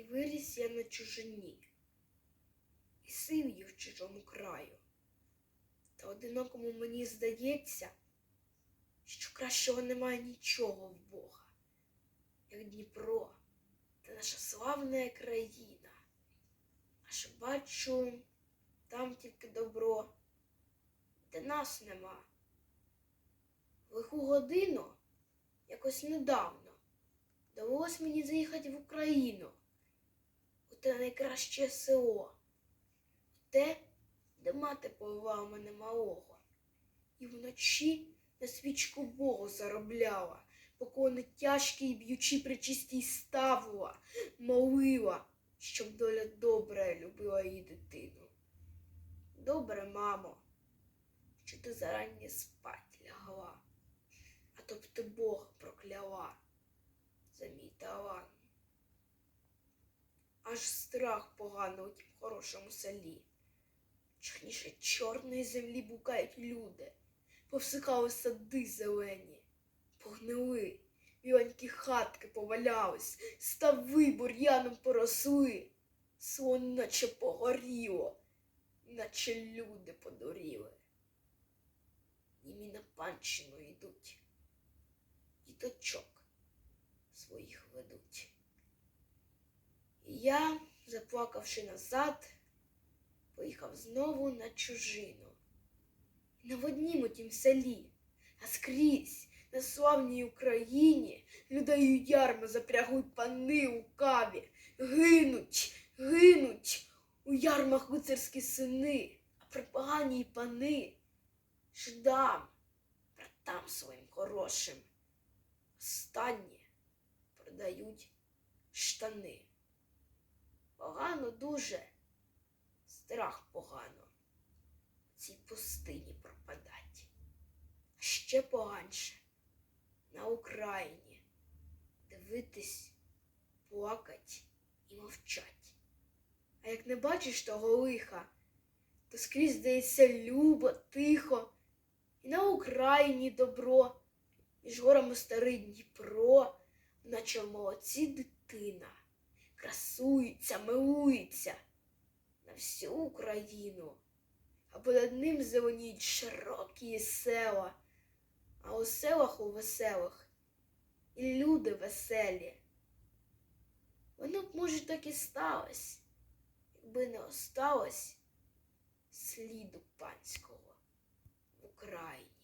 І виріс я на чужині, і сив'ю в чужому краю. Та одинокому мені здається, що кращого немає нічого в Бога, як Дніпро та наша славна країна. Аж бачу, там тільки добро, де нас нема. В лиху годину, якось недавно, довелось мені заїхати в Україну, те найкраще село, те, де мати повела мене малого, і вночі на свічку Богу заробляла, поклони тяжкі й б'ючи причистій ставила, молила, щоб доля добра любила її дитину. Добре, мамо, що ти зарані спать лягла, а то б ти Бога прокляла за мій талант. Аж страх погано у тім хорошому селі. Чорніше чорної землі букають люди, повсихали сади зелені, погнили, біленькі хатки повалялись, стави бур'яном поросли, слон наче погоріло, наче люди подуріли. Німі на панщину йдуть, діточок своїх ведуть. Я, заплакавши назад, поїхав знову на чужину. Не в однім у тім селі, а скрізь на славній Україні людей у ярми запрягли пани у каві. Гинуть, гинуть у ярмах лицарські сини, а при поганій пани ждам, братам своїм хорошим. Останні продають штани. Дуже, страх погано в цій пустині пропадать. А ще поганше на Україні дивитись, плакать і мовчать. А як не бачиш того лиха, то скрізь здається любо, тихо, і на Україні добро, між горами старий Дніпро, наче молодці дитина, красується, милується на всю Україну, а понад ним зеленіють широкі села, а у селах у веселих і люди веселі. Воно б, може, так і сталось, якби не осталось сліду панського в Україні.